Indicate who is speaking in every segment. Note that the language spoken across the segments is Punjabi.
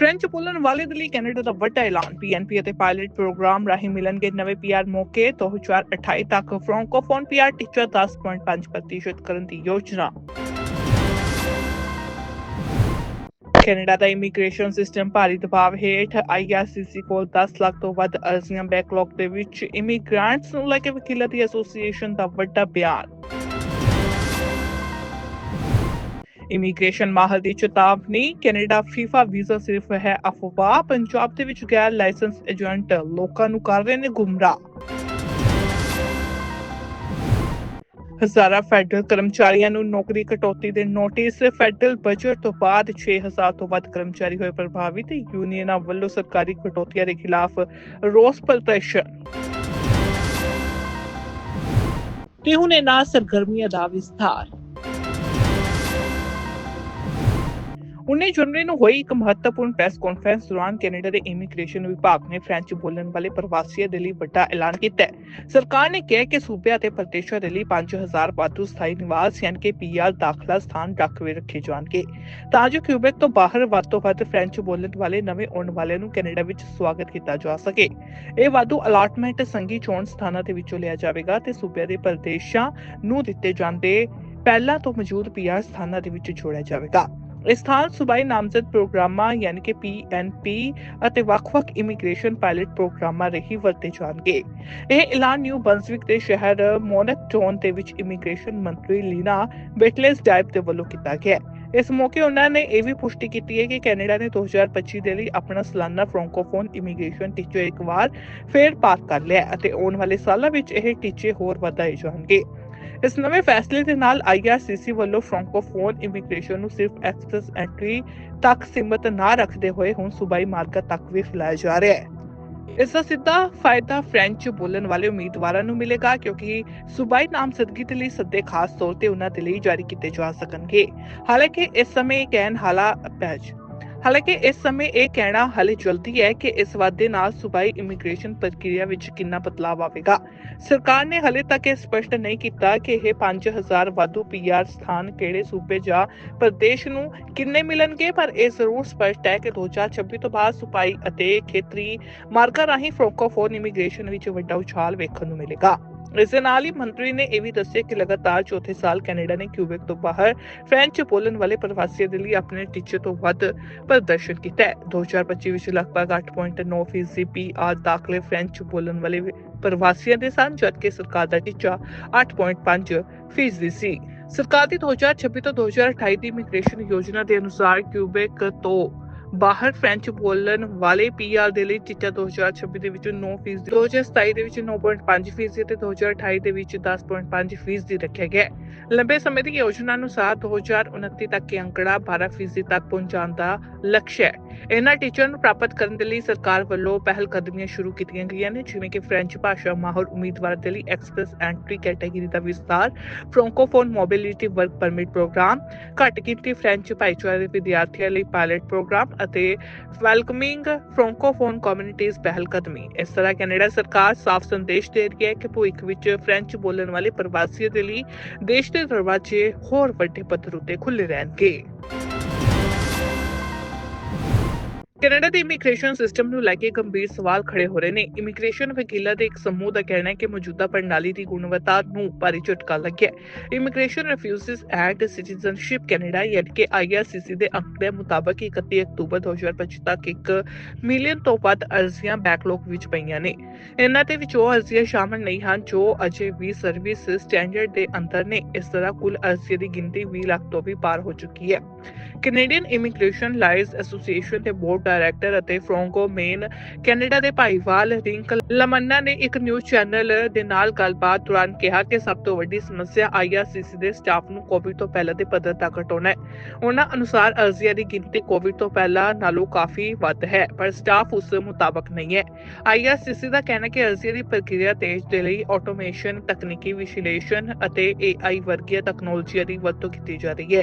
Speaker 1: ਫ੍ਰੈਂਚ ਬੋਲਣ ਵਾਲੇ ਦੇ ਲਈ ਕੈਨੇਡਾ ਦਾ ਵੱਡਾ ਐਲਾਨ ਪੀਐਨਪੀ ਅਤੇ ਪਾਇਲਟ ਪ੍ਰੋਗਰਾਮ ਰਾਹੀਂ ਮਿਲਣਗੇ ਨਵੇਂ ਪੀਆਰ ਮੌਕੇ 2028 ਤੱਕ। ਫ੍ਰੈਂਕੋਫੋਨ ਪੀਆਰ ਟੀਚਰ 10.5% ਕਰਨ ਦੀ ਯੋਜਨਾ। ਕੈਨੇਡਾ ਦਾ ਇਮੀਗ੍ਰੇਸ਼ਨ ਸਿਸਟਮ ਭਾਰੀ ਦਬਾਅ ਹੇਠ ਆਈਆਰਸੀਸੀ ਕੋਲ 10 ਲੱਖ ਤੋਂ ਵੱਧ ਅਰਜ਼ੀਆਂ ਬੈਕਲੌਗ ਦੇ ਵਿੱਚ ਇਮੀਗ੍ਰੈਂਟਸ ਨੂੰ ਲੈ ਕੇ ਵਕੀਲਾਂ ਦੀ ਐਸੋਸੀਏਸ਼ਨ ਦਾ ਵੱਡਾ ਬਿਆਨ। ਇਮੀਗ੍ਰੇਸ਼ਨ ਮਾਹਰ ਦੀ ਚੇਤਾਵਨੀ, ਕੈਨੇਡਾ ਫੀਫਾ ਵੀਜ਼ਾ ਸਿਰਫ ਹੈ ਅਫਵਾਹ, ਪੰਜਾਬ ਦੇ ਵਿੱਚ ਗੈਰ ਲਾਇਸੈਂਸ ਏਜੰਟ ਲੋਕਾਂ ਨੂੰ ਕਰ ਰਹੇ ਨੇ ਗੁੰਮਰਾਹ। ਹਜ਼ਾਰਾਂ ਫੈਡਰਲ ਕਰਮਚਾਰੀਆਂ ਨੂੰ ਨੌਕਰੀ ਕਟੌਤੀ ਦੇ ਨੋਟਿਸ, ਫੈਡਰਲ ਬਜਟ ਤੋਂ ਬਾਅਦ 6000 ਤੋਂ ਵੱਧ ਕਰਮਚਾਰੀ ਹੋਏ ਪ੍ਰਭਾਵਿਤ, ਯੂਨੀਅਨਾਂ ਵੱਲੋਂ ਸਰਕਾਰੀ ਕਟੌਤੀਆਂ ਦੇ ਖਿਲਾਫ ਰੋਸ ਪ੍ਰਦਰਸ਼ਨ। ਤੇ ਹੁਣ ਇਹਨਾਂ ਸਰਗਰਮੀਆਂ ਦਾ ਵਿਸਥਾਰ। 19 ਜਨਵਰੀ ਨੂੰ ਹੋਈ ਇੱਕ ਮਹੱਤਵਪੂਰਨ ਪ੍ਰੈਸ ਕਾਨਫਰੰਸ ਦੌਰਾਨ ਕੈਨੇਡਾ ਦੇ ਇਮੀਗ੍ਰੇਸ਼ਨ ਵਿਭਾਗ ਨੇ ਫ੍ਰੈਂਚ ਬੋਲਣ ਵਾਲੇ ਪ੍ਰਵਾਸੀਆਂ ਦੇ ਲਈ ਵੱਡਾ ਐਲਾਨ ਕੀਤਾ ਹੈ। ਸਰਕਾਰ ਨੇ ਕਿਹਾ ਕਿ ਸੂਬਿਆਂ ਅਤੇ ਪ੍ਰਦੇਸ਼ਾਂ ਦੇ ਲਈ 5000 ਵਾਧੂ ਸਥਾਈ ਨਿਵਾਸ ਯਾਨੀ ਕਿ ਪੀਆਰ ਦਾਖਲਾ ਸਥਾਨ ਰਾਖਵੇਂ ਰੱਖੇ ਜਾਣਗੇ। ਤਾਂ ਜੋ ਕਿਊਬੈਕ ਤੋਂ ਬਾਹਰ ਵੱਧ ਤੋਂ ਵੱਧ ਫ੍ਰੈਂਚ ਬੋਲਣ ਵਾਲੇ ਨਵੇਂ ਆਉਣ ਵਾਲਿਆਂ ਨੂੰ ਕੈਨੇਡਾ ਵਿੱਚ ਸਵਾਗਤ ਕੀਤਾ ਜਾ ਸਕੇ। ਇਹ ਵਾਧੂ ਅਲਾਟਮੈਂਟ ਸੰਘੀ ਚੋਣ ਸਥਾਨਾਂ ਦੇ ਵਿੱਚੋਂ ਲਿਆ ਜਾਵੇਗਾ ਤੇ ਸੂਬਿਆਂ ਦੇ ਪ੍ਰਦੇਸ਼ਾਂ ਨੂੰ ਦਿੱਤੇ ਜਾਂਦੇ ਪਹਿਲਾਂ ਤੋਂ ਮੌਜੂਦ ਪੀਆਰ ਸਥਾਨਾਂ ਦੇ ਵਿੱਚ ਜੋੜਿਆ ਜਾਵੇਗਾ। ਸਥਾਨ ਸੂਬਾਈ ਨਾਮਜ਼ਦ ਪ੍ਰੋਗਰਾਮਾਂ ਯਾਨੀ ਕਿ ਪੀਐਨਪੀ ਅਤੇ ਵੱਖ-ਵੱਖ ਇਮੀਗ੍ਰੇਸ਼ਨ ਪਾਇਲਟ ਪ੍ਰੋਗਰਾਮਾਂ ਰਹੀ ਵਰਤੇ ਜਾਣਗੇ। ਇਹ ਐਲਾਨ ਨਿਊ ਬਨਸਵਿਕ ਦੇ ਸ਼ਹਿਰ ਮੋਨਕਟੋਨ ਦੇ ਵਿੱਚ ਇਮੀਗ੍ਰੇਸ਼ਨ ਮੰਤਰੀ ਲੀਨਾ ਬੇਟਲੇਸ ਡਾਇਪ ਦੇ ਵੱਲੋਂ ਕੀਤਾ ਗਿਆ ਇਸ ਮੌਕੇ ਉਹਨਾਂ ਨੇ ਇਹ ਵੀ ਪੁਸ਼ਟੀ ਕੀਤੀ ਹੈ ਕਿ ਕੈਨੇਡਾ ਨੇ 2025 ਦੇ ਲਈ ਆਪਣਾ ਸਾਲਾਨਾ ਫ੍ਰੈਂਕੋਫੋਨ ਇਮੀਗ੍ਰੇਸ਼ਨ ਟੀਚੇ ਇੱਕ ਵਾਰ ਫੇਰ ਪਾਸ ਕਰ ਲਿਆ ਅਤੇ ਆਉਣ ਵਾਲੇ ਸਾਲਾਂ ਵਿੱਚ ਇਹ ਟੀਚੇ ਹੋਰ ਵਧਾਏ ਜਾਣਗੇ। ਇਸ ਨਵੇਂ ਫੈਸਲੇ ਦੇ ਨਾਲ ਆਈਆਰਸੀਸੀ ਵੱਲੋਂ ਫ੍ਰੈਂਕੋਫੋਨ ਇਮੀਗ੍ਰੇਸ਼ਨ ਨੂੰ ਸਿਰਫ ਐਕਸੈਸ ਐਂਟਰੀ ਤੱਕ ਸੀਮਤ ਨਾ ਰੱਖਦੇ ਹੋਏ ਹੁਣ ਸੂਬਾਈ ਮਾਰਗਾਂ ਤੱਕ ਵੀ ਫੈਲਾਇਆ ਜਾ ਰਿਹਾ ਹੈ। ਇਸ ਦਾ ਸਿੱਧਾ ਫਾਇਦਾ ਫ੍ਰੈਂਚ ਬੋਲਣ ਵਾਲੇ ਉਮੀਦਵਾਰਾਂ ਨੂੰ ਮਿਲੇਗਾ ਕਿਉਂਕਿ ਸੂਬਾਈ ਨਾਮਜ਼ਦਗੀ ਦੇ ਲਈ ਸੱਦੇ ਖਾਸ ਤੌਰ ਤੇ ਉਹਨਾਂ ਦੇ ਲਈ ਜਾਰੀ ਕੀਤੇ ਜਾ ਸਕਣਗੇ। ਹਾਲਾਂਕਿ ਇਸ ਸਮੇਂ ਕਹਿਣ ਹਾਲਾ ਪੈਜ ਹਾਲਾਂਕਿ ਇਸ ਸਮੇਂ ਇਹ ਕਹਿਣਾ ਹਾਲੇ ਜਲਦੀ ਹੈ ਕਿ ਇਸ ਵਾਧੇ ਨਾਲ ਸੂਬਾਈ ਇਮੀਗ੍ਰੇਸ਼ਨ ਪ੍ਰਕਿਰਿਆ ਵਿੱਚ ਕਿੰਨਾ ਬਦਲਾਅ ਆਵੇਗਾ। ਸਰਕਾਰ ਨੇ ਹਾਲੇ ਤੱਕ ਇਹ ਸਪਸ਼ਟ ਨਹੀਂ ਕੀਤਾ ਕਿ ਇਹ 5000 ਵਾਧੂ ਪੀਆਰ ਸਥਾਨ ਕਿਹੜੇ ਸੂਬੇ ਜਾਂ ਪ੍ਰਦੇਸ਼ ਨੂੰ ਕਿੰਨੇ ਮਿਲਣਗੇ, ਪਰ ਇਹ ਜ਼ਰੂਰ ਸਪਸ਼ਟ ਹੈ ਕਿ 2026 ਤੋਂ ਬਾਅਦ ਸੂਬਾਈ ਅਤੇ ਖੇਤਰੀ ਮਾਰਗਾਂ ਰਾਹੀਂ ਫ੍ਰੈਂਕੋਫੋਨ ਇਮੀਗ੍ਰੇਸ਼ਨ ਵਿੱਚ ਵੱਡਾ ਉਛਾਲ ਵੇਖਣ ਨੂੰ ਮਿਲੇਗਾ। ਇਸ ਦੇ ਨਾਲ ਹੀ ਮੰਤਰੀ ਨੇ ਇਹ ਵੀ ਦੱਸਿਆ ਕਿ ਲਗਾਤਾਰ ਚੌਥੇ ਸਾਲ ਕੈਨੇਡਾ ਨੇ ਕਿਊਬੈਕ ਤੋਂ ਬਾਹਰ ਫ੍ਰੈਂਚ ਬੋਲਣ ਵਾਲੇ ਪ੍ਰਵਾਸੀਆਂ ਦੇ ਲਈ ਆਪਣੇ ਟੀਚੇ ਤੋਂ ਵੱਧ ਪ੍ਰਦਰਸ਼ਨ ਕੀਤਾ ਹੈ। 2025 ਵਿੱਚ ਲਗਭਗ 8.9 ਫੀਸਦੀ ਪੀਆਰ ਦਾਖਲੇ ਫ੍ਰੈਂਚ ਬੋਲਣ ਵਾਲੇ ਪ੍ਰਵਾਸੀਆਂ ਦੇ ਸਨ, ਜਦਕਿ ਸਰਕਾਰ ਦਾ ਟੀਚਾ 8.5 ਫੀਸਦੀ ਸੀ। ਸਰਕਾਰ ਦੀ 2026 ਤੋਂ 2028 ਦੀ ਇਮੀਗ੍ਰੇਸ਼ਨ ਯੋਜਨਾ ਦੇ ਅਨੁਸਾਰ ਕਿਊਬੈਕ ਤੋਂ ਬਾਹਰ ਫ੍ਰੈਂਚ ਬੋਲਣ ਵਾਲੇ ਪੀਆਰ ਦੇ ਲਈ ਟੀਚਾ 2026 ਦੇ ਵਿੱਚ 9% 2027 ਦੇ ਵਿੱਚ 9.5% ਤੇ 2028 ਦੇ ਵਿੱਚ 10.5% ਰੱਖਿਆ ਗਿਆ ਹੈ। ਲੰਬੇ ਸਮੇਂ ਦੀ ਯੋਜਨਾ ਅਨੁਸਾਰ 2029 ਤੱਕ ਇਹ ਅੰਕੜਾ 12% ਤੱਕ ਪਹੁੰਚਾਉਣ ਦਾ ਲਕਸ਼ ਹੈ ਇਹਨਾਂ ਟੀਚਰ ਨੂੰ ਪ੍ਰਾਪਤ ਕਰਨ ਦੇ ਲਈ ਸਰਕਾਰ ਵੱਲੋਂ ਪਹਿਲ ਕਦਮੀਆਂ ਸ਼ੁਰੂ ਕੀਤੀਆਂ ਗਈਆਂ ਨੇ, ਜਿਵੇਂ ਕਿ ਫ੍ਰੈਂਚ ਭਾਸ਼ਾ ਮਾਹਰ ਉਮੀਦਵਾਰ ਦੇ ਲਈ ਐਕਸਪ੍ਰੈਸ ਐਂਟਰੀ ਕੈਟਾਗਰੀ ਦਾ ਵਿਸਤਾਰ francophone mobility work permit program ਘੱਟ ਗਿਣਤੀ ਫ੍ਰੈਂਚ ਭਾਈਚਾਰੇ ਦੇ ਵਿਦਿਆਰਥੀਆਂ ਲਈ ਪਾਇਲਟ ਪ੍ਰੋਗਰਾਮ ਅਤੇ ਵੈਲਕਮਿੰਗ ਫ੍ਰੈਂਕੋਫੋਨ ਕਮਿਊਨਿਟੀਜ਼ ਪਹਿਲ ਕਦਮੀ। ਇਸ ਤਰ੍ਹਾਂ ਕੈਨੇਡਾ ਸਰਕਾਰ ਸਾਫ਼ ਸੰਦੇਸ਼ ਦੇ ਰਹੀ ਹੈ ਕਿ ਭਵਿੱਖ ਵਿੱਚ ਫ੍ਰੈਂਚ ਬੋਲਣ ਵਾਲੇ ਪ੍ਰਵਾਸੀਆਂ ਦੇ ਲਈ ਦੇਸ਼ ਦੇ ਦਰਵਾਜ਼ੇ ਹੋਰ ਵੱਡੇ ਪੱਧਰ ਉੱਤੇ ਖੁੱਲੇ ਰਹਿਣਗੇ। ਕੈਨੇਡਾ ਦੇ ਇਮੀਗ੍ਰੇਸ਼ਨ ਸਿਸਟਮ ਨੂੰ ਲੈ ਕੇ ਗੰਭੀਰ ਸਵਾਲ ਖੜੇ ਹੋ ਰਹੇ ਨੇ। ਇਮੀਗ੍ਰੇਸ਼ਨ ਵਕੀਲਾਂ ਦੇ ਇੱਕ ਸਮੂਹ ਦਾ ਕਹਿਣਾ ਹੈ ਕਿ ਮੌਜੂਦਾ ਪ੍ਰਣਾਲੀ ਦੀ ਗੁਣਵੱਤਾ ਨੂੰ ਭਾਰੀ ਝਟਕਾ ਲੱਗਿਆ immigration refugees act citizenship Canada ਯਾਨੀ ਕਿ ਆਈਆਰਸੀਸੀ ਦੇ ਅੰਕੜੇ ਮੁਤਾਬਕ 31 ਅਕਤੂਬਰ 2025 ਤੱਕ 1 ਮਿਲੀਅਨ ਤੋਂ ਵੱਧ ਅਰਜ਼ੀਆਂ ਬੈਕਲੌਗ ਵਿੱਚ ਪਈਆਂ ਨੇ। ਇਹਨਾਂ ਦੇ ਵਿੱਚ ਉਹ ਅਰਜ਼ੀਆਂ ਸ਼ਾਮਲ ਨਹੀਂ ਹਨ ਜੋ ਅਜੇ ਵੀ ਸਰਵਿਸ ਸਟੈਂਡਰਡ ਦੇ ਅੰਦਰ ਨੇ। ਇਸ ਤਰ੍ਹਾਂ ਕੁੱਲ ਅਰਜ਼ੀਆਂ ਦੀ ਗਿਣਤੀ 20 ਲੱਖ ਤੋਂ ਵੀ ਪਾਰ ਹੋ ਚੁੱਕੀ ਹੈ। ਕੈਨੇਡੀਅਨ ਇਮੀਗ੍ਰੇਸ਼ਨ ਲਾਇਰਸ ਐਸੋਸੀਏਸ਼ਨ ਦੇ ਬੋਰਡ ਡਾਇਰੈਕਟਰ ਅਤੇ ਫਰੋਂਕੋ ਮੇਨ ਕੈਨੇਡਾ ਦੇ ਭਾਈਵਾਲ ਰਿੰਕ ਲਮੰਨਾ ਨੇ ਇੱਕ ਨਿਊਜ਼ ਚੈਨਲ ਦੇ ਨਾਲ ਗੱਲਬਾਤ ਦੌਰਾਨ ਕਿਹਾ ਕਿ ਸਭ ਤੋਂ ਵੱਡੀ ਸਮੱਸਿਆ ਆਈਆਰਸੀਸੀ ਦੇ ਸਟਾਫ ਨੂੰ ਕੋਵਿਡ ਤੋਂ ਪਹਿਲਾਂ ਦੇ ਪੱਧਰ ਤੱਕ ਘਟਾਉਣਾ ਹੈ। ਉਹਨਾਂ ਅਨੁਸਾਰ ਅਰਜ਼ੀਆਂ ਦੀ ਗਿਣਤੀ ਕੋਵਿਡ ਤੋਂ ਪਹਿਲਾਂ ਨਾਲੋਂ ਕਾਫੀ ਵੱਧ ਹੈ, ਪਰ ਸਟਾਫ ਉਸ ਮੁਤਾਬਕ ਨਹੀਂ ਹੈ। ਆਈਆਰਸੀਸੀ ਦਾ ਕਹਿਣਾ ਹੈ ਕਿ ਅਰਜ਼ੀਆਂ ਦੀ ਪ੍ਰਕਿਰਿਆ ਤੇਜ਼ ਦੇ ਲਈ ਆਟੋਮੇਸ਼ਨ ਤਕਨੀਕੀ ਵਿਸ਼ਲੇਸ਼ਣ ਅਤੇ ਏਆਈ ਵਰਗੀਆਂ ਤਕਨਾਲੋਜੀਆਂ ਦੀ ਵਰਤੋਂ ਕੀਤੀ ਜਾ ਰਹੀ ਹੈ।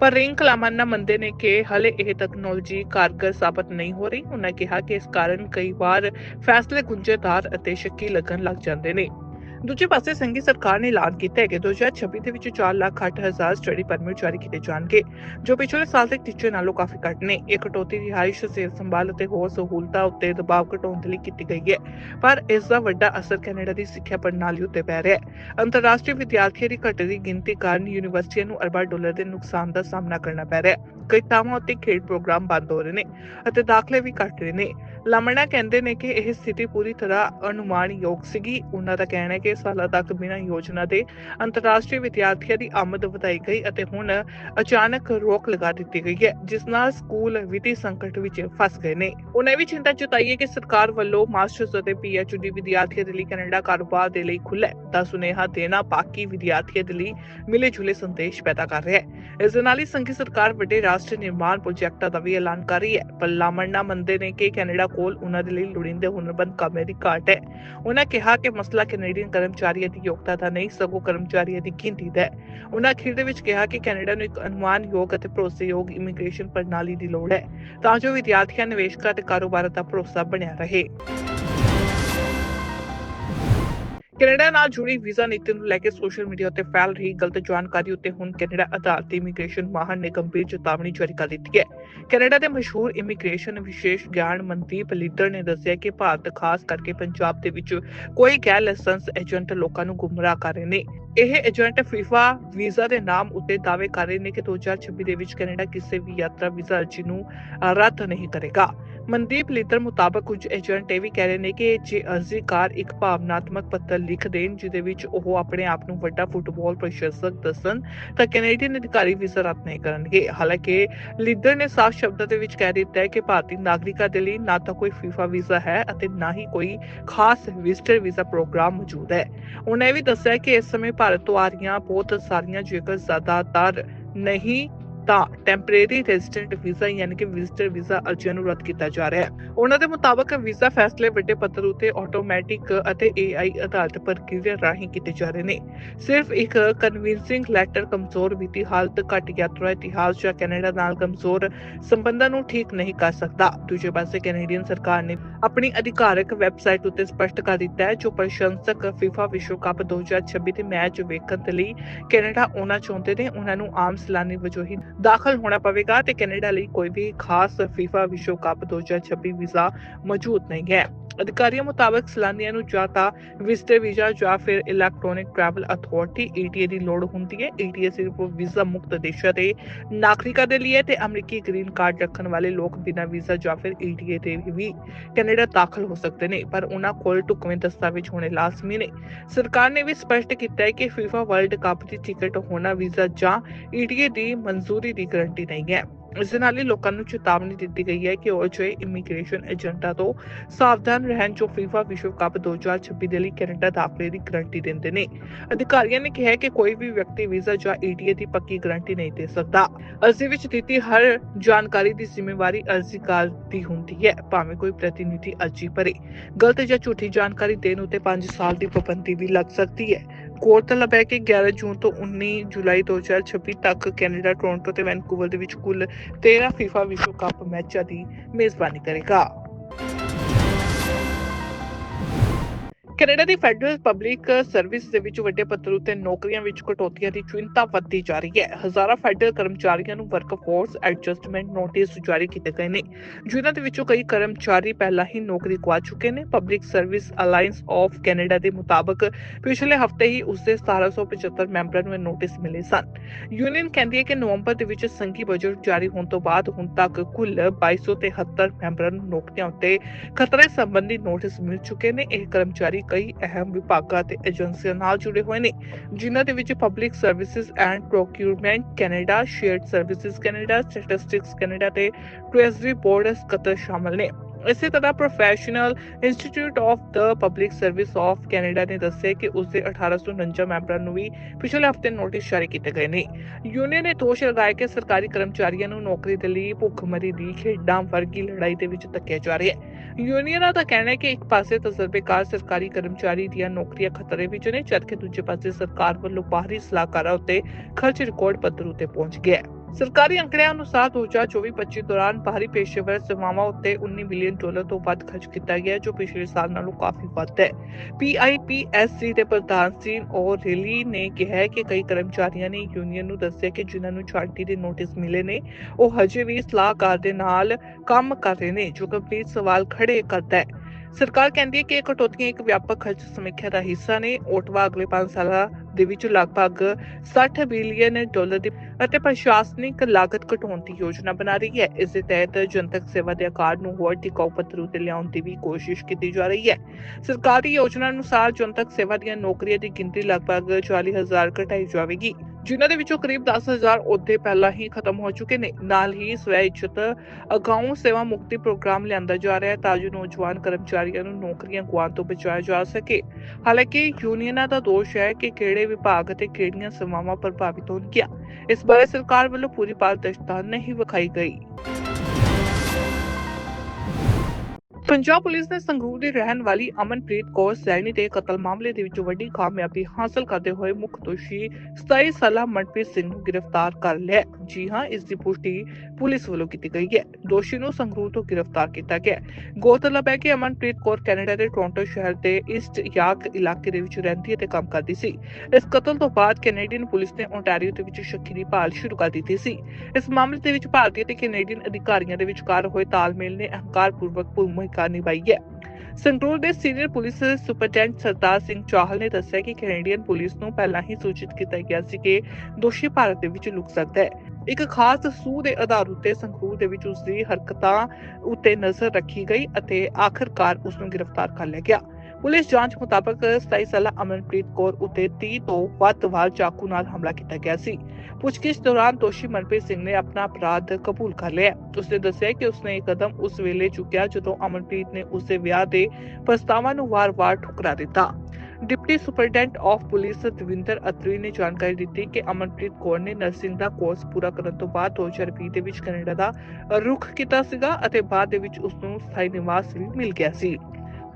Speaker 1: ਪਰ ਰਿੰਕ ਲਾਮਨਾ ਮੰਨਦੇ ਨੇ ਕਿ ਹਲੇ ਇਹ ਤਕਨਾਲੋਜੀ ਕਾਰਗਰ ਸਾਬਤ ਨਹੀਂ ਹੋ ਰਹੀ। ਉਹਨਾਂ ਕਿਹਾ ਕਿ ਇਸ ਕਾਰਨ ਕਈ ਵਾਰ ਫੈਸਲੇ ਗੁੰਝਲਦਾਰ ਅਤੇ ਸ਼ੱਕੀ ਲੱਗਣ ਲੱਗ ਜਾਂਦੇ ਨੇ। ਦੂਜੇ ਪਾਸੇ ਸੰਘੀ ਸਰਕਾਰ ਨੇ ਐਲਾਨ ਕੀਤਾ ਹੈ ਕਿ 2026 ਦੇ ਵਿੱਚ 4 ਲੱਖ 8 ਸਟੱਡੀ ਪਰਮਿਟ ਜਾਰੀ ਕੀਤੇ ਜਾਣਗੇ, ਜੋ ਪਿਛਲੇ ਸਾਲ ਦੇ ਟੀਚੇ ਨਾਲੋਂ ਕਾਫੀ ਘੱਟ ਨੇ। ਇਹ ਕਟੌਤੀ ਰਿਹਾਇਸ਼, ਸਿਹਤ ਸੰਭਾਲ ਅਤੇ ਹੋਰ ਸਹੂਲਤਾਂ ਉੱਤੇ ਦਬਾਅ ਘਟਾਉਣ ਦੇ ਲਈ ਕੀਤੀ ਗਈ ਹੈ, ਪਰ ਇਸ ਦਾ ਵੱਡਾ ਅਸਰ ਕੈਨੇਡਾ ਦੀ ਸਿੱਖਿਆ ਪ੍ਰਣਾਲੀ ਉੱਤੇ ਪੈ ਰਿਹਾ ਹੈ। ਅੰਤਰਰਾਸ਼ਟਰੀ ਵਿਦਿਆਰਥੀਆਂ ਦੀ ਘਟਦੀ ਗਿਣਤੀ ਕਾਰਨ ਯੂਨੀਵਰਸਿਟੀਆਂ ਨੂੰ ਅਰਬਾਂ ਡਾਲਰ ਦੇ ਨੁਕਸਾਨ ਦਾ ਸਾਹਮਣਾ ਕਰਨਾ ਪੈ ਰਿਹਾ ਹੈ। ਕਈ ਥਾਵਾਂ ਉੱਤੇ ਖੇਡ ਪ੍ਰੋਗਰਾਮ ਬੰਦ ਹੋ ਰਹੇ ਨੇ ਅਤੇ ਦਾਖਲੇ ਵੀ ਘਟ ਰਹੇ ਨੇ। ਲਾਮਣਾ ਕਹਿੰਦੇ ਨੇ ਕਿ ਇਹ ਸਥਿਤੀ ਪੂਰੀ ਤਰ੍ਹਾਂ ਅਨੁਮਾਨਯੋਗ ਸੀਗੀ। ਉਹਨਾਂ ਦਾ ਕਹਿਣਾ ਹੈ ਕਿ ਸਾਲਾਂ ਤੱਕ ਬਿਨਾਂ ਯੋਜਨਾ ਦੇ ਅੰਤਰਰਾਸ਼ਟਰੀ ਵਿਦਿਆਰਥੀਆਂ ਦੀ ਆਮਦ ਵਧਾਈ ਗਈ ਅਤੇ ਹੁਣ ਅਚਾਨਕ ਰੋਕ ਲਗਾ ਦਿੱਤੀ ਗਈ ਹੈ, ਜਿਸ ਨਾਲ ਸਕੂਲ ਵਿੱਤੀ ਸੰਕਟ ਵਿੱਚ ਫਸ ਗਏ ਨੇ। ਉਹਨਾਂ ਇਹ ਵੀ ਚਿੰਤਾ ਜਤਾਈ ਹੈ ਕਿ ਸਰਕਾਰ ਵੱਲੋਂ ਮਾਸਟਰਸ ਅਤੇ ਪੀਐਚਡੀ ਵਿਦਿਆਰਥੀਆਂ ਦੇ ਲਈ ਕੈਨੇਡਾ ਕਾਰੋਬਾਰ ਦੇ ਲਈ ਖੁੱਲ੍ਹਾ ਹੈ। ਦਾ ਸੁਨੇਹਾ ਦੇਣਾ ਬਾਕੀ ਵਿਦਿਆਰਥੀਆਂ ਦੇ ਲਈ ਮਿਲੇ ਜੁਲੇ ਸੰਦੇਸ਼ ਪੈਦਾ ਕਰ ਰਿਹਾ ਹੈ। ਇਸ ਦੇ ਨਾਲ ਹੀ ਸੰਘੀ ਸਰਕਾਰ ਵੱਡੇ ਰਾਸ਼ਟਰੀ ਨਿਰਮਾਣ ਪ੍ਰੋਜੈਕਟਾਂ ਦਾ ਵੀ ਐਲਾਨ ਕਰ ਰਹੀ ਹੈ। ਪਰ ਲਾਮਣਾ ਮੰਨਦੇ ਨੇ ਕਿ ਕੈਨੇਡਾ ਕੋਲ ਉਹਨਾਂ ਦੇ ਲਈ ਲੋੜੀਂਦੇ ਹੁਨਰਬੰਦ ਕਾਮੇ ਦੀ ਘਾਟ ਹੈ। ਉਹਨਾਂ ਕਿਹਾ ਕਿ ਮਸਲਾ ਕੈਨੇਡੀਅਨ ਕਰਮਚਾਰੀਆਂ ਦੀ ਯੋਗਤਾ ਦਾ ਨਹੀਂ, ਸਗੋਂ ਕਰਮਚਾਰੀਆਂ ਦੀ ਗਿਣਤੀ ਦਾ ਹੈ। ਉਹਨਾਂ ਅਖੀਰ ਦੇ ਵਿੱਚ ਕਿਹਾ ਕਿ ਕੈਨੇਡਾ ਨੂੰ ਇੱਕ ਅਨੁਮਾਨਯੋਗ ਅਤੇ ਭਰੋਸੇਯੋਗ ਇਮੀਗ੍ਰੇਸ਼ਨ ਪ੍ਰਣਾਲੀ ਦੀ ਲੋੜ ਹੈ, ਤਾਂ ਜੋ ਵਿਦਿਆਰਥੀਆਂ, ਨਿਵੇਸ਼ਕਾਂ ਅਤੇ ਕਾਰੋਬਾਰਾਂ ਦਾ ਭਰੋਸਾ ਬਣਿਆ ਰਹੇ। ਕੈਨੇਡਾ ਨਾਲ ਜੁੜੀ ਵੀਜ਼ਾ ਨੀਤੀ ਨੂੰ ਲੈ ਕੇ ਸੋਸ਼ਲ ਮੀਡੀਆ ਉੱਤੇ ਫੈਲ ਰਹੀ ਗਲਤ ਜਾਣਕਾਰੀ ਉੱਤੇ ਹੁਣ ਕੈਨੇਡਾ ਅਦਾਲਤ ਇਮੀਗ੍ਰੇਸ਼ਨ ਮਾਹਰ ਨੇ ਗੰਭੀਰ ਚੇਤਾਵਨੀ ਜਾਰੀ ਕਰ ਦਿੱਤੀ ਹੈ। ਕੈਨੇਡਾ ਦੇ ਮਸ਼ਹੂਰ ਇਮੀਗ੍ਰੇਸ਼ਨ ਵਿਸ਼ੇਸ਼ ਗਿਆਨ ਮਨਦੀਪ ਲੀਡਰ ਨੇ ਦੱਸਿਆ ਕਿ ਭਾਰਤ, ਖਾਸ ਕਰਕੇ ਪੰਜਾਬ ਦੇ ਵਿੱਚ ਕੋਈ ਗੈਰ ਲਾਇਸੈਂਸ ਏਜੰਟ ਲੋਕਾਂ ਨੂੰ ਗੁੰਮਰਾਹ ਕਰ ਰਹੇ ਨੇ। ਇਹ ਏਜੰਟ ਫੀਫਾ ਵੀਜ਼ਾ ਦੇ ਨਾਮ ਉੱਤੇ ਦਾਅਵੇ ਕਰ ਰਹੇ ਨੇ ਕਿ 2026 ਦੇ ਵਿੱਚ ਕੈਨੇਡਾ ਕਿਸੇ ਵੀ ਯਾਤਰਾ ਵੀਜ਼ਾ ਅਰਜ਼ੀ ਨੂੰ ਰੱਦ ਨਹੀਂ ਕਰੇਗਾ। ਮਨਦੀਪ ਲੀਡਰ ਮੁਤਾਬਕ ਕੁਝ ਏਜੰਟ ਇਹ ਵੀ ਕਹਿ ਰਹੇ ਨੇ ਕਿ ਜੇ ਅਰਜ਼ੀਕਾਰ ਇੱਕ ਭਾਵਨਾਤਮਕ ਪੱਤਰ ਲਿਖ ਦੇਣ, ਜਿਹਦੇ ਵਿੱਚ ਉਹ ਆਪਣੇ ਆਪ ਨੂੰ ਵੱਡਾ ਫੁੱਟਬਾਲ ਪ੍ਰਸ਼ੰਸਕ ਦੱਸਣ, ਤਾਂ ਕੈਨੇਡੀਅਨ ਅਧਿਕਾਰੀ ਵੀਜ਼ਾ ਰੱਦ ਨਹੀਂ ਕਰਨਗੇ। ਹਾਲਾਂਕਿ ਲੀਡਰ ਨੇ ਸਾਫ਼ ਸ਼ਬਦਾਂ ਦੇ ਵਿੱਚ ਕਹਿ ਦਿੱਤਾ ਹੈ ਕਿ ਭਾਰਤੀ ਨਾਗਰਿਕਾਂ ਦੇ ਲਈ ਨਾ ਤਾਂ ਕੋਈ ਫੀਫਾ ਵੀਜ਼ਾ ਹੈ ਅਤੇ ਨਾ ਹੀ ਕੋਈ ਖਾਸ ਵਿਜ਼ਟਰ ਵੀਜ਼ਾ ਪ੍ਰੋਗਰਾਮ ਮੌਜੂਦ ਹੈ। ਉਹਨਾਂ ਇਹ ਵੀ ਦੱਸਿਆ ਕਿ ਇਸ ਸਮੇਂ ਭਾਰਤ ਤੋਂ ਆ ਰਹੀਆਂ ਬਹੁਤ ਸਾਰੀਆਂ ਜੇਕਰ ਜ਼ਿਆਦਾਤਰ ਨਹੀਂ ਤਾਂ ਟੈਂਪਰੇਰੀ ਰੈਜ਼ੀਡੈਂਟ ਵੀਜ਼ਾ ਯਾਨੀ ਕਿ ਵਿਜ਼ਟਰ ਵੀਜ਼ਾ ਅਰਜ਼ੀਆਂ ਨੂੰ ਰੱਦ ਕੀਤਾ ਜਾ ਰਿਹਾ ਹੈ। ਉਹਨਾਂ ਦੇ ਮੁਤਾਬਕ ਵੀਜ਼ਾ ਫੈਸਲੇ ਵੱਡੇ ਪੱਧਰ ਉਤੇ ਆਟੋਮੈਟਿਕ ਅਤੇ AI ਆਧਾਰਿਤ ਪ੍ਰਕਿਰਿਆ ਰਾਹੀਂ ਕੀਤੇ ਜਾ ਰਹੇ ਨੇ। ਸਿਰਫ ਇੱਕ ਕਨਵਿੰਸਿੰਗ ਲੈਟਰ ਕਮਜ਼ੋਰ ਵਿੱਤੀ ਹਾਲਤ, ਘੱਟ ਯਾਤਰਾ ਇਤਿਹਾਸ ਜਾਂ ਕੈਨੇਡਾ ਨਾਲ ਕਮਜ਼ੋਰ ਸੰਬੰਧਾਂ ਨੂੰ ਠੀਕ ਨਹੀਂ ਕਰ ਸਕਦਾ। ਦੂਜੇ ਪਾਸੇ ਕੈਨੇਡੀਅਨ ਸਰਕਾਰ ਨੇ ਆਪਣੀ ਅਧਿਕਾਰਕ ਵੈਬਸਾਈਟ ਉੱਤੇ ਸਪਸ਼ਟ ਕਰ ਦਿੱਤਾ ਹੈ, ਜੋ ਪ੍ਰਸ਼ੰਸਕ FIFA ਵਿਸ਼ਵ ਕੱਪ 2026 ਦੇ ਮੈਚ ਵੇਖਣ ਲਈ ਕੈਨੇਡਾ ਆਉਣਾ ਚਾਹੁੰਦੇ ਨੇ। ਉਹਨਾਂ ਨੂੰ ਆਮ ਸੈਲਾਨੀ ਵਜੋਂ ਹੀ ਦਾਖਲ ਹੋਣਾ ਪਵੇਗਾ ਤੇ ਕੈਨੇਡਾ ਲਈ ਕੋਈ ਵੀ ਖਾਸ FIFA ਵਿਸ਼ਵ ਕੱਪ 2026 ਵੀਜ਼ਾ ਮੌਜੂਦ ਨਹੀਂ ਹੈ। ਅਧਿਕਾਰੀਆਂ ਮੁਤਾਬਕ ਸੈਲਾਨੀਆਂ ਨੂੰ ਜਾਂ ਤਾਂ ਵਿਜ਼ਟਰ ਵੀਜ਼ਾ ਜਾਂ ਫਿਰ ਇਲੈਕਟ੍ਰੋਨਿਕ ਟਰੈਵਲ ਅਥਾਰਟੀ ETA ਦੀ ਲੋੜ ਹੁੰਦੀ ਹੈ। ETA ਸਿਰਫ ਵੀਜ਼ਾ ਮੁਕਤ ਦੇਸ਼ਾਂ ਦੇ ਨਾਗਰਿਕਾਂ ਦੇ ਲਈ ਹੈ ਤੇ ਅਮਰੀਕੀ ਗ੍ਰੀਨ ਕਾਰਡ ਰੱਖਣ ਵਾਲੇ ਲੋਕ ਬਿਨਾਂ ਵੀਜ਼ਾ ਜਾਂ ਫਿਰ ETA ਦੇ ਵੀ ਕੈਨੇਡਾ ਦਾਖਲ ਹੋ ਸਕਦੇ ਨੇ, ਪਰ ਉਹਨਾਂ ਕੋਲ ਢੁਕਵੇਂ ਦਸਤਾਵੇਜ਼ ਹੋਣੇ ਲਾਜ਼ਮੀ ਨੇ। ਸਰਕਾਰ ਨੇ ਵੀ ਸਪਸ਼ਟ ਕੀਤਾ ਹੈ ਕਿ FIFA ਵਰਲਡ ਕੱਪ ਦੀ ਟਿਕਟ ਹੋਣਾ ਵੀਜ਼ਾ ਜਾਂ ETA ਦੀ ਮਨਜ਼ੂਰੀ ਦੀ ਗਾਰੰਟੀ ਨਹੀਂ ਹੈ। ਇਸ ਦੇ ਨਾਲ ਹੀ ਲੋਕਾਂ ਨੂੰ ਚੇਤਾਵਨੀ ਦਿੱਤੀ ਗਈ ਹੈ ਕਿ ਉਹ ਜੋ ਇਮੀਗ੍ਰੇਸ਼ਨ ਏਜੰਟਾਂ ਤੋਂ ਸਾਵਧਾਨ ਰਹਿਣ ਜੋ FIFA ਵਿਸ਼ਵ ਕੱਪ 2026 ਦੇ ਲਈ ਕੈਨੇਡਾ ਦਾਖਲੇ ਦੀ ਗਾਰੰਟੀ ਦਿੰਦੇ ਨੇ। ਅਧਿਕਾਰੀਆਂ ਨੇ ਕਿਹਾ ਕਿ ਕੋਈ ਵੀ ਵਿਅਕਤੀ ਵੀਜ਼ਾ ਜਾਂ ETA ਦੀ ਪੱਕੀ ਗਾਰੰਟੀ ਨਹੀਂ ਦੇ ਸਕਦਾ। ਅਰਜ਼ੀ ਵਿੱਚ ਦਿੱਤੀ ਹਰ ਜਾਣਕਾਰੀ ਦੀ ਜ਼ਿੰਮੇਵਾਰੀ ਅਰਜ਼ੀਕਾਰ ਦੀ ਹੁੰਦੀ ਹੈ, ਭਾਵੇਂ ਕੋਈ ਪ੍ਰਤੀਨਿਧੀ ਅਰਜ਼ੀ ਭਰੇ। ਗਲਤ ਜਾਂ ਝੂਠੀ ਜਾਣਕਾਰੀ ਦੇਣ ਉਤੇ 5 ਸਾਲ ਦੀ ਪਾਬੰਦੀ ਵੀ ਲੱਗ ਸਕਦੀ ਹੈ। ਗੌਰਤਲਬ ਹੈ ਕਿ 11 ਜੂਨ ਤੋਂ 19 ਜੁਲਾਈ 2026 ਤੱਕ ਕੈਨੇਡਾ, ਟੋਰਾਂਟੋ ਤੇ ਵੈਨਕੂਵਰ ਦੇ ਵਿੱਚ ਕੁੱਲ 13 ਫੀਫਾ ਵਿਸ਼ਵ ਕੱਪ ਮੈਚਾਂ ਦੀ ਮੇਜ਼ਬਾਨੀ ਕਰੇਗਾ। ਕੈਨੇਡਾ ਦੀ ਫੈਡਰਲ ਪਬਲਿਕ ਸਰਵਿਸ ਦੇ ਵਿੱਚ ਵੱਡੇ ਪੱਧਰ ਉਤੇ ਨੌਕਰੀਆਂ ਵਿੱਚ ਕਟੌਤੀਆਂ ਦੀ ਚਿੰਤਾ ਵੱਧਦੀ ਜਾ ਰਹੀ ਹੈ। ਹਜ਼ਾਰਾਂ ਫੈਡਰਲ ਕਰਮਚਾਰੀਆਂ ਨੂੰ ਵਰਕਫੋਰਸ ਐਡਜਸਟਮੈਂਟ ਨੋਟਿਸ ਜਾਰੀ ਕੀਤੇ ਗਏ ਨੇ। ਜਿਨ੍ਹਾਂ ਦੇ ਵਿੱਚੋਂ ਕਈ ਕਰਮਚਾਰੀ ਪਹਿਲਾਂ ਹੀ ਨੌਕਰੀ ਗਵਾ ਚੁੱਕੇ ਨੇ। Public service alliance of Canada ਦੇ ਮੁਤਾਬਕ ਪਿਛਲੇ ਹਫ਼ਤੇ ਹੀ ਉਸ ਦੇ 1775 ਮੈਂਬਰਾਂ ਨੂੰ ਨੋਟਿਸ ਮਿਲੇ ਸਨ। ਯੂਨੀਅਨ ਕਹਿੰਦੀ ਹੈ ਕਿ ਨਵੰਬਰ ਦੇ ਵਿੱਚ ਸੰਘੀ ਬਜਟ ਜਾਰੀ ਹੋਣ ਤੋਂ ਬਾਅਦ ਹੁਣ ਤੱਕ ਕੁੱਲ 2273 ਮੈਂਬਰਾਂ ਨੂੰ ਨੌਕਰੀਆਂ ਉੱਤੇ ਖਤਰੇ ਸੰਬੰਧੀ ਨੋਟਿਸ ਮਿਲ ਚੁੱਕੇ ਨੇ। ਇਹ ਕਰਮਚਾਰੀ ਕਈ ਅਹਿਮ ਵਿਭਾਗਾਂ ਤੇ ਏਜੰਸੀਆਂ ਨਾਲ ਜੁੜੇ ਹੋਏ ਨੇ, ਜਿਨ੍ਹਾਂ ਦੇ ਵਿੱਚ public services and procurement Canada shared services Canada statistics Canada ਤੇ ਟ੍ਰੇਜ਼ਰੀ ਬੋਰਡ ਸਕੱਤਰ ਸ਼ਾਮਲ ਨੇ। ਇਸੇ ਤਰ੍ਹਾਂ professional institute of the public service of Canada ਨੇ ਦੱਸਿਆ ਕਿ ਉਸ ਦੇ 1849 ਮੈਂਬਰਾਂ ਨੂੰ ਵੀ ਪਿਛਲੇ ਹਫ਼ਤੇ ਨੋਟਿਸ ਜਾਰੀ ਕੀਤੇ ਗਏ ਨੇ। ਯੂਨੀਅਨ ਨੇ ਦੋਸ਼ ਲਗਾਇਆ ਕਿ ਸਰਕਾਰੀ ਕਰਮਚਾਰੀਆਂ ਨੂੰ ਨੌਕਰੀ ਦੇ ਲਈ ਭੁੱਖਮਰੀ ਦੀ ਖੇਡਾਂ ਵਰਗੀ ਲੜਾਈ ਦੇ ਵਿੱਚ ਧੱਕਿਆ ਜਾ ਰਿਹਾ ਹੈ। ਯੂਨੀਅਨਾਂ ਦਾ ਕਹਿਣਾ ਹੈ ਕਿ ਇੱਕ ਪਾਸੇ ਤਜਰਬੇਕਾਰ ਸਰਕਾਰੀ ਕਰਮਚਾਰੀ ਦੀਆਂ ਨੌਕਰੀਆਂ ਖਤਰੇ ਵਿੱਚ ਨੇ, ਜਦਕਿ ਦੂਜੇ ਪਾਸੇ ਸਰਕਾਰ ਵੱਲੋਂ ਬਾਹਰੀ ਸਲਾਹਕਾਰਾਂ ਉੱਤੇ ਖਰਚ ਰਿਕਾਰਡ ਪੱਧਰ ਉੱਤੇ ਪਹੁੰਚ ਗਿਆ ਹੈ। ਸਰਕਾਰੀ ਅੰਕੜਿਆਂ ਅਨੁਸਾਰ 2024-25 ਦੌਰਾਨ ਬਾਹਰੀ ਪੇਸ਼ੇਵਰ ਸੇਵਾਵਾਂ ਉੱਤੇ 19 ਮਿਲੀਅਨ ਡਾਲਰ ਤੋਂ ਵੱਧ ਖਰਚ ਕੀਤਾ ਗਿਆ, ਜੋ ਪਿਛਲੇ ਸਾਲ ਨਾਲੋਂ ਕਾਫੀ ਵੱਧ ਹੈ। PIPSC ਦੇ ਪ੍ਰਧਾਨ ਸੀਨ ਔਰ ਰੇਲੀ ਨੇ ਕਿਹਾ ਕਿ ਕਈ ਕਰਮਚਾਰੀਆਂ ਨੇ ਯੂਨੀਅਨ ਨੂੰ ਦੱਸਿਆ ਕਿ ਜਿਨ੍ਹਾਂ ਨੂੰ ਛਾਂਟੀ ਦੇ ਨੋਟਿਸ ਮਿਲੇ ਨੇ, ਉਹ ਹਜੇ ਵੀ ਸਲਾਹਕਾਰ ਦੇ ਨਾਲ ਕੰਮ ਕਰ ਰਹੇ ਨੇ, ਜੋ ਗੰਭੀਰ ਸਵਾਲ ਖੜੇ ਕਰਦਾ ਹੈ। ਸਰਕਾਰ ਕਹਿੰਦੀ ਹੈ ਕਿ ਇਹ ਕਟੌਤੀਆਂ ਇੱਕ ਵਿਆਪਕ ਖਰਚ ਸਮੀਖਿਆ ਦਾ ਹਿੱਸਾ ਨੇ। ਓਟਵਾ ਅਗਲੇ 5 ਸਾਲਾਂ ਦੇ ਵਿੱਚ ਲਗਭਗ 60 ਬਿਲੀਅਨ ਡਾਲਰ ਦੀ ਅਤੇ ਪ੍ਰਸ਼ਾਸਨਿਕ ਲਾਗਤ ਘਟਾਉਣ ਦੀ ਯੋਜਨਾ ਬਣਾ ਰਹੀ ਹੈ। ਇਸ ਦੇ ਤਹਿਤ ਜਨਤਕ ਸੇਵਾ ਦੇ ਆਕਾਰ ਨੂੰ ਹੋਰ ਟਿਕਾਊ ਪੱਧਰ ਉੱਤੇ ਲਿਆਉਣ ਦੀ ਵੀ ਕੋਸ਼ਿਸ਼ ਕੀਤੀ ਜਾ ਰਹੀ ਹੈ। ਸਰਕਾਰੀ ਯੋਜਨਾ ਅਨੁਸਾਰ ਜਨਤਕ ਸੇਵਾ ਦੀਆਂ ਨੌਕਰੀਆਂ ਦੀ ਗਿਣਤੀ ਲਗਭਗ 40000 ਘਟਾਈ ਜਾਵੇਗੀ। ਜਿਨ੍ਹਾਂ ਦੇ ਵਿੱਚੋਂ ਕਰੀਬ 10000 ਅਹੁਦੇ ਪਹਿਲਾਂ ਹੀ ਖਤਮ ਹੋ ਚੁੱਕੇ ਨੇ। ਨਾਲ ਹੀ ਸਵੈ ਇੱਛਤ ਅਗਾਊਂ ਸੇਵਾ ਮੁਕਤੀ ਪ੍ਰੋਗਰਾਮ ਲਿਆਂਦਾ ਜਾ ਰਿਹਾ ਹੈ ਤਾਂ ਜੋ ਨੌਜਵਾਨ ਕਰਮਚਾਰੀਆਂ ਨੂੰ ਨੌਕਰੀਆਂ ਗੁਆਉਣ ਤੋਂ ਬਚਾਇਆ ਜਾ ਸਕੇ। ਹਾਲਾਂਕਿ ਯੂਨੀਅਨਾਂ ਦਾ ਦੋਸ਼ ਹੈ ਕਿ ਕਿਹੜੇ ਵਿਭਾਗ ਅਤੇ ਕਿਹੜੀਆਂ ਸੇਵਾਵਾਂ ਪ੍ਰਭਾਵਿਤ ਹੋਣਗੀਆਂ। ਇਸ ਬਾਰੇ ਸਰਕਾਰ ਵੱਲੋਂ ਪੂਰੀ ਪਾਰਦਰਸ਼ਤਾ ਨਹੀਂ ਵਿਖਾਈ ਗਈ। ਪੰਜਾਬ ਪੁਲਿਸ ਨੇ ਸੰਗਰੂਰ ਦੀ ਰਹਿਣ ਵਾਲੀ ਅਮਨਪ੍ਰੀਤ ਕੌਰ ਸੈਣੀ ਦੇ ਕਤਲ ਮਾਮਲੇ ਦੇ ਵਿੱਚ ਵੱਡੀ ਕਾਮਯਾਬੀ ਹਾਸਲ ਕਰਦੇ ਹੋਏ ਮੁੱਖ ਦੋਸ਼ੀ 27 ਸਾਲਾ ਮਨਪ੍ਰੀਤ ਸਿੰਘ ਨੂੰ ਗ੍ਰਿਫਤਾਰ ਕਰ ਲਿਆ ਜੀ ਹਾਂ, ਇਸ ਦੀ ਪੁਸ਼ਟੀ ਪੁਲਿਸ ਵੱਲੋਂ ਕੀਤੀ ਗਈ ਹੈ। ਦੋਸ਼ੀ ਨੂੰ ਸੰਗਰੂਰ ਤੋਂ ਗ੍ਰਿਫਤਾਰ ਕੀਤਾ ਗਿਆ ਗੌਰਤਲਬ ਹੈ ਕਿ ਅਮਨਪ੍ਰੀਤ ਕੌਰ ਕੈਨੇਡਾ ਦੇ ਟੋਰਾਂਟੋ ਸ਼ਹਿਰ ਦੇ ਈਸਟ ਯਾਰਕ ਇਲਾਕੇ ਦੇ ਵਿੱਚ ਰਹਿੰਦੀ ਅਤੇ ਕੰਮ ਕਰਦੀ ਸੀ। ਇਸ ਕਤਲ ਤੋਂ ਬਾਅਦ ਕੈਨੇਡੀਅਨ ਪੁਲਿਸ ਨੇ ਓਨਟਾਰੀਓ ਦੇ ਵਿੱਚ ਸ਼ੱਕੀ ਦੀ ਭਾਲ ਸ਼ੁਰੂ ਕਰ ਦਿੱਤੀ ਸੀ। ਇਸ ਮਾਮਲੇ ਦੇ ਵਿੱਚ ਭਾਰਤੀ ਅਤੇ ਕੈਨੇਡੀਅਨ ਅਧਿਕਾਰੀਆਂ ਦੇ ਵਿਚਕਾਰ ਹੋਏ ਤਾਲਮੇਲ ਨੇ ਅਹੰਕਾਰਪੂਰਵਕ ਭੂਮਿਕਾ ਨਿਭਾਈ ਹੈ। ਸੰਗਰੂਰ ਦੇ senior police superintendent Sardar Singh Chahal ਨੇ ਦੱਸਿਆ ਕਿ ਕੈਨੇਡੀਅਨ ਪੁਲਿਸ ਨੂੰ ਪਹਿਲਾਂ ਹੀ ਸੂਚਿਤ ਕੀਤਾ ਗਿਆ ਸੀ ਕਿ ਦੋਸ਼ੀ ਭਾਰਤ ਦੇ ਵਿੱਚ ਲੁਕ ਸਕਦਾ ਹੈ। ਇੱਕ ਖਾਸ ਸੂਹ ਦੇ ਆਧਾਰ ਉੱਤੇ ਸੰਗਰੂਰ ਦੇ ਵਿੱਚ ਉਸ ਦੀ ਹਰਕਤਾਂ ਉੱਤੇ ਨਜ਼ਰ ਰੱਖੀ ਗਈ ਅਤੇ ਆਖਰਕਾਰ ਉਸ ਨੂੰ ਗ੍ਰਿਫਤਾਰ ਕਰ ਲਿਆ ਗਿਆ। ਪੁਲਿਸ ਜਾਂਚ ਮੁਤਾਬਕ 27 ਸਾਲਾ ਅਮਨਪ੍ਰੀਤ ਕੌਰ ਉੱਤੇ 30 ਤੋਂ ਵੱਧ ਵਾਰ ਚਾਕੂ ਨਾਲ ਹਮਲਾ ਕੀਤਾ ਗਿਆ ਸੀ। ਪੁੱਛਗਿੱਛ ਦੌਰਾਨ ਦੋਸ਼ੀ ਮਨਪ੍ਰੀਤ ਸਿੰਘ ਨੇ ਆਪਣਾ ਅਪਰਾਧ ਕਬੂਲ ਕਰ ਲਿਆ। ਉਸਨੇ ਦੱਸਿਆ ਕਿ ਉਸਨੇ ਇਹ ਕਦਮ ਉਸ ਵੇਲੇ ਚੁੱਕਿਆ ਜਦੋਂ ਅਮਨਪ੍ਰੀਤ ਨੇ ਉਸਦੇ ਵਿਆਹ ਦੇ ਪ੍ਰਸਤਾਵਾਂ ਨੂੰ ਵਾਰ-ਵਾਰ ਠੁਕਰਾ ਦਿੱਤਾ। Deputy superintendent of police Davinder Atri ਨੇ ਜਾਣਕਾਰੀ ਦਿੱਤੀ ਕਿ ਅਮਨਪ੍ਰੀਤ ਕੌਰ ਨੇ ਨਰਸਿੰਗ ਦਾ ਕੋਰਸ ਪੂਰਾ ਕਰਨ ਤੋਂ ਬਾਅਦ 2020 ਦੇ ਵਿੱਚ ਕੈਨੇਡਾ ਦਾ ਰੁਖ ਕੀਤਾ ਸੀਗਾ ਅਤੇ ਬਾਅਦ ਦੇ ਵਿੱਚ ਉਸ ਨੂੰ ਸਥਾਈ ਨਿਵਾਸ ਵੀ ਮਿਲ ਗਿਆ ਸੀ।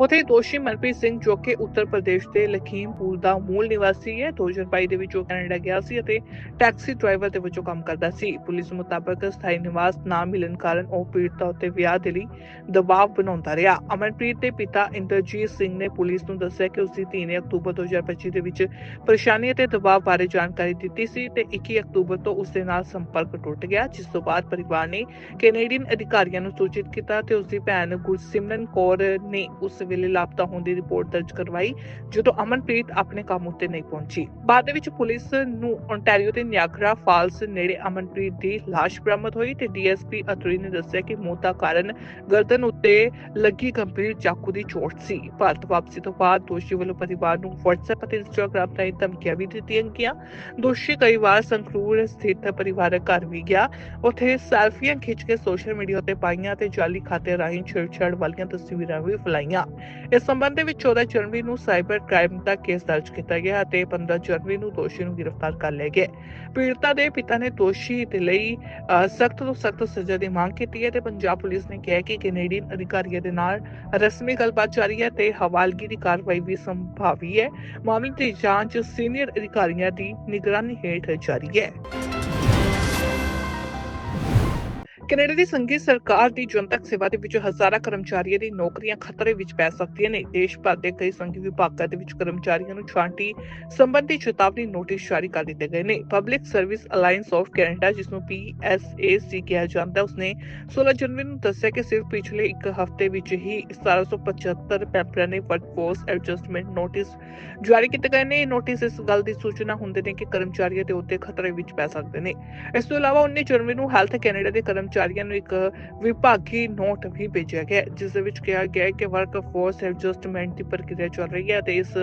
Speaker 1: ਉਥੇ ਦੋਸ਼ੀ ਮਨਪ੍ਰੀਤ ਸਿੰਘ ਜੋ ਕਿ ਉੱਤਰ ਪ੍ਰਦੇਸ਼ ਦੇ ਲਖੀਮਪੁਰ ਦਾ ਮੂਲ ਨਿਵਾਸੀ ਹੈ 2022 ਦੇ ਵਿੱਚ ਉਹ ਕੈਨੇਡਾ ਗਿਆ ਸੀ ਅਤੇ ਟੈਕਸੀ ਡਰਾਈਵਰ ਦੇ ਵਜੋਂ ਕੰਮ ਕਰਦਾ ਸੀ। ਪੁਲਿਸ ਮੁਤਾਬਕ ਸਥਾਈ ਨਿਵਾਸ ਨਾ ਮਿਲਣ ਕਾਰਨ ਉਹ ਪੀੜਤਾ ਉੱਤੇ ਵਿਆਹ ਦੇ ਲਈ ਦਬਾਅ ਬਣਾਉਂਦਾ ਰਿਹਾ। ਅਮਨਪ੍ਰੀਤ ਦੇ ਪਿਤਾ ਇੰਦਰਜੀਤ ਸਿੰਘ ਨੇ ਪੁਲਿਸ ਨੂੰ ਦੱਸਿਆ ਕਿ ਉਸ ਦੀ ਧੀ ਨੇ ਅਕਤੂਬਰ 2025 ਦੇ ਵਿੱਚ ਪਰੇਸ਼ਾਨੀ ਅਤੇ ਦਬਾਅ ਬਾਰੇ ਜਾਣਕਾਰੀ ਦਿੱਤੀ ਸੀ ਤੇ 21 ਅਕਤੂਬਰ ਤੋਂ ਉਸ ਦੇ ਨਾਲ ਸੰਪਰਕ ਟੁੱਟ ਗਿਆ, ਜਿਸ ਤੋਂ ਬਾਅਦ ਪਰਿਵਾਰ ਨੇ ਕੈਨੇਡੀਅਨ ਅਧਿਕਾਰੀਆਂ ਨੂੰ ਸੂਚਿਤ ਕੀਤਾ ਤੇ ਉਸ ਦੀ ਭੈਣ ਗੁਰਸਿਮਰਨ ਕੌਰ ਨੇ ਉਸ ਵੇਲੇ ਲਾਪਤਾ ਹੋਣ ਦੀ ਰਿਪੋਰਟ ਦਰਜ ਕਰਵਾਈ, ਜਦੋਂ ਅਮਨਪ੍ਰੀਤ ਆਪਣੇ ਕੰਮ ਉੱਤੇ ਨਹੀਂ ਪਹੁੰਚੀ। ਬਾਅਦ ਦੇ ਵਿੱਚ ਪੁਲਿਸ ਨੂੰ ਓਨਟਾਰੀਓ ਦੇ ਨਿਆਗਰਾ ਫਾਲਸ ਨੇੜੇ ਅਮਨਪ੍ਰੀਤ ਦੀ ਲਾਸ਼ ਬਰਾਮਦ ਹੋਈ ਤੇ ਡੀਐਸਪੀ ਅਤਰੀ ਨੇ ਦੱਸਿਆ ਕਿ ਮੌਤ ਦਾ ਕਾਰਨ ਗਰਦਨ ਉੱਤੇ ਲੱਗੀ ਗੰਭੀਰ ਚਾਕੂ ਦੀ ਚੋਟ ਸੀ। ਭਾਰਤ ਵਾਪਸੀ ਤੋਂ ਬਾਅਦ ਦੋਸ਼ੀ ਵੱਲੋਂ ਪਰਿਵਾਰ ਨੂੰ WhatsApp ਅਤੇ Instagram ਰਾਹੀਂ ਧਮਕੀਆਂ ਵੀ ਦਿੱਤੀਆਂ ਗਈਆਂ। ਦੋਸ਼ੀ ਕਈ ਵਾਰ ਸੰਗਰੂਰ ਸਥਿਤ ਪਰਿਵਾਰਕ ਘਰ ਵੀ ਗਿਆ। ਉੱਥੇ ਸੈਲਫੀਆਂ ਖਿੱਚ ਕੇ ਸੋਸ਼ਲ ਮੀਡੀਆ ਤੇ ਪਾਈਆਂ ਤੇ ਜਾਲੀ ਖਾਤੇ ਰਾਹੀਂ ਛੇੜਛਾੜ ਵਾਲੀਆਂ ਤਸਵੀਰਾਂ ਵੀ ਫੈਲਾਈਆਂ। ਇਸ ਸੰਬੰਧ ਦੇ ਵਿੱਚ 14 ਜਨਵਰੀ ਨੂੰ ਸਾਈਬਰ ਕ੍ਰਾਈਮ ਦਾ ਕੇਸ ਦਰਜ ਕੀਤਾ ਗਿਆ ਅਤੇ 15 ਜਨਵਰੀ ਨੂੰ ਦੋਸ਼ੀ ਨੂੰ ਗ੍ਰਿਫਤਾਰ ਕਰ ਲਿਆ ਗਿਆ। ਪੀੜਤਾ ਦੇ ਪਿਤਾ ਨੇ ਦੋਸ਼ੀ ਦੇ ਲਈ ਸਖਤ ਤੋਂ ਸਖਤ ਸਜ਼ਾ ਦੀ ਮੰਗ ਕੀਤੀ ਹੈ ਤੇ ਪੰਜਾਬ ਪੁਲਿਸ ਨੇ ਕਿਹਾ ਕਿ ਕੈਨੇਡੀਅਨ ਅਧਿਕਾਰੀਆਂ ਦੇ ਨਾਲ ਰਸਮੀ ਗੱਲਬਾਤ ਜਾਰੀ ਹੈ ਤੇ ਹਵਾਲਗੀ ਦੀ ਕਾਰਵਾਈ ਵੀ ਸੰਭਾਵੀ ਹੈ। ਮਾਮਲੇ ਦੀ ਜਾਂਚ ਸੀਨੀਅਰ ਅਧਿਕਾਰੀਆਂ ਦੀ ਨਿਗਰਾਨੀ ਹੇਠ ਜਾਰੀ ਹੈ। ਕੈਨੇਡਾ ਦੀ ਸੰਘੀ ਸਰਕਾਰ ਦੀ ਜਨਤਕ ਸੇਵਾ ਦੇ ਵਿੱਚ ਹਜ਼ਾਰਾਂ ਕਰਮਚਾਰੀਆਂ ਦੀ ਨੌਕਰੀਆਂ ਖਤਰੇ ਵਿੱਚ ਪੈ ਸਕਦੀਆਂ ਨੇ। ਦੇਸ਼ ਭਰ ਦੇ ਕਈ ਸੰਘੀ ਵਿਭਾਗਾਂ ਦੇ ਵਿੱਚ ਕਰਮਚਾਰੀਆਂ ਨੂੰ ਛਾਂਟੀ ਸੰਬੰਧੀ ਚੇਤਾਵਨੀ ਨੋਟਿਸ ਜਾਰੀ ਕਰ ਦਿੱਤੇ ਗਏ ਨੇ। Public service alliance of Canada ਜਿਸ ਨੂੰ PSAC ਕਿਹਾ ਜਾਂਦਾ, ਉਸਨੇ 16 ਜਨਵਰੀ ਨੂੰ ਦੱਸਿਆ ਕਿ ਸਿਰਫ ਪਿਛਲੇ ਇੱਕ ਹਫ਼ਤੇ ਵਿੱਚ ਹੀ 1775 ਪੈਪਰਾਂ ਨੇ ਵਰਕਫੋਰਸ ਐਡਜਸਟਮੈਂਟ ਨੋਟਿਸ ਜਾਰੀ ਕੀਤੇ ਗਏ ਨੇ। ਇਹ ਨੋਟਿਸ ਇਸ ਗੱਲ ਦੀ ਸੂਚਨਾ ਹੁੰਦੇ ਨੇ ਕਿ ਕਰਮਚਾਰੀਆਂ ਦੇ ਉੱਤੇ ਖਤਰੇ ਵਿੱਚ ਪੈ ਸਕਦੇ ਨੇ। ਇਸ ਤੋਂ ਇਲਾਵਾ 19 ਜਨਵਰੀ ਨੂੰ ਹੈਲਥ ਕੈਨੇਡਾ ਦੇ ਕਰਮਚਾਰੀ ਕਰਮਚਾਰੀਆਂ ਨੂੰ ਇੱਕ ਵਿਭਾਗੀ ਨੋਟ ਵੀ ਭੇਜਿਆ ਗਿਆ ਜਿਸ ਦੇ ਵਿੱਚ ਕਿਹਾ ਗਿਆ ਹੈ ਕਿ ਵਰਕ ਫੋਰਸ ਐਡਜਸਟਮੈਂਟ ਦੀ ਪ੍ਰਕਿਰਿਆ ਚੱਲ ਰਹੀ ਹੈ ਤੇ ਇਸ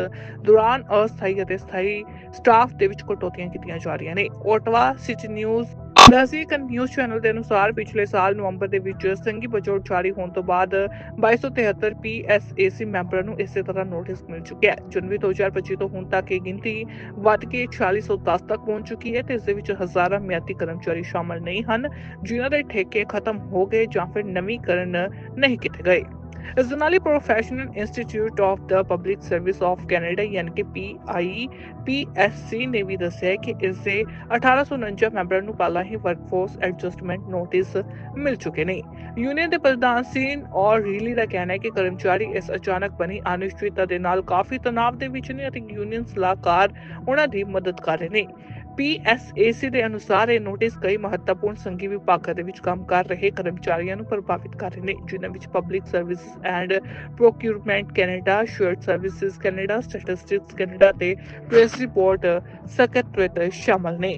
Speaker 1: ਦੌਰਾਨ ਅਸਥਾਈ ਅਤੇ ਸਥਾਈ ਸਟਾਫ ਦੇ ਵਿੱਚ ਕਟੌਤੀਆਂ ਕੀਤੀਆਂ ਜਾ ਰਹੀਆਂ ਨੇ। ਓਟਵਾ, ਸਿਟੀ ਨਿਊਜ਼ ਦਸਿਕ ਨਿਊਜ਼ ਚੈਨਲ ਦੇ ਅਨੁਸਾਰ ਪਿਛਲੇ ਸਾਲ ਨਵੰਬਰ ਦੇ ਵਿੱਚ ਸੰਘੀ ਬਜਟ ਜਾਰੀ ਹੋਣ ਤੋਂ ਬਾਅਦ 2273 ਪੀਐਸਏਸੀ ਮੈਂਬਰਾਂ ਨੂੰ ਇਸੇ ਤਰ੍ਹਾਂ ਨੋਟਿਸ ਮਿਲ ਚੁੱਕਿਆ ਹੈ। ਜਨਵਰੀ 2025 ਤੋਂ ਹੁਣ ਤੱਕ ਇਹ ਗਿਣਤੀ ਵੱਧ ਕੇ 4610 ਤੱਕ ਪਹੁੰਚ ਚੁੱਕੀ ਹੈ ਤੇ ਇਸ ਦੇ ਵਿੱਚ ਹਜ਼ਾਰਾਂ ਮਿਆਤੀ ਕਰਮਚਾਰੀ ਸ਼ਾਮਲ ਨਹੀਂ ਹਨ। ਜਿਨ੍ਹਾਂ ਦੇ ਠੇਕੇ ਖਤਮ ਹੋ ਗਏ ਜਾਂ ਫਿਰ ਨਵੀਕਰਨ ਨਹੀਂ ਕੀਤੇ ਗਏ। ਇਸ professional institute of the public service of Canada ਯਾਨੀ ਕਿ ਪੀਆਈ ਪੀਐਸਸੀ ਨੇ ਵੀ ਦੱਸਿਆ ਕਿ ਇਸ ਦੇ 1849 ਮੈਂਬਰਾਂ ਨੂੰ ਪਹਿਲਾਂ ਹੀ ਵਰਕਫੋਰਸ ਐਡਜਸਟਮੈਂਟ ਨੋਟਿਸ ਮਿਲ ਚੁੱਕੇ ਨੇ। ਯੂਨੀਅਨ ਦੇ ਪ੍ਰਧਾਨ ਸੀਨ ਔਰ ਰੀਲੀ ਦਾ ਕਹਿਣਾ ਹੈ ਕਿ ਕਰਮਚਾਰੀ ਇਸ ਅਚਾਨਕ ਬਣੀ ਅਨਿਸ਼ਚਿਤਤਾ ਦੇ ਨਾਲ ਕਾਫੀ ਤਣਾਅ ਦੇ ਵਿੱਚ ਨੇ ਅਤੇ ਯੂਨੀਅਨ ਸਲਾਹਕਾਰ ਉਹਨਾਂ ਦੀ ਮਦਦ ਕਰ ਰਹੇ ਨੇ। ਪੀਐਸਏਸੀ ਦੇ ਅਨੁਸਾਰ ਇਹ ਨੋਟਿਸ ਕਈ ਮਹੱਤਵਪੂਰਨ ਸੰਘੀ ਵਿਭਾਗਾਂ ਦੇ ਵਿੱਚ ਕੰਮ ਕਰ ਰਹੇ ਕਰਮਚਾਰੀਆਂ ਨੂੰ ਪ੍ਰਭਾਵਿਤ ਕਰ ਰਹੇ ਨੇ, ਜਿਨ੍ਹਾਂ ਵਿੱਚ public service and procurement Canada short services Canada statistics Canada ਤੇ ਪ੍ਰੈਸ ਰਿਪੋਰਟ ਸਕੱਤਰੇਤ ਸ਼ਾਮਲ ਨੇ।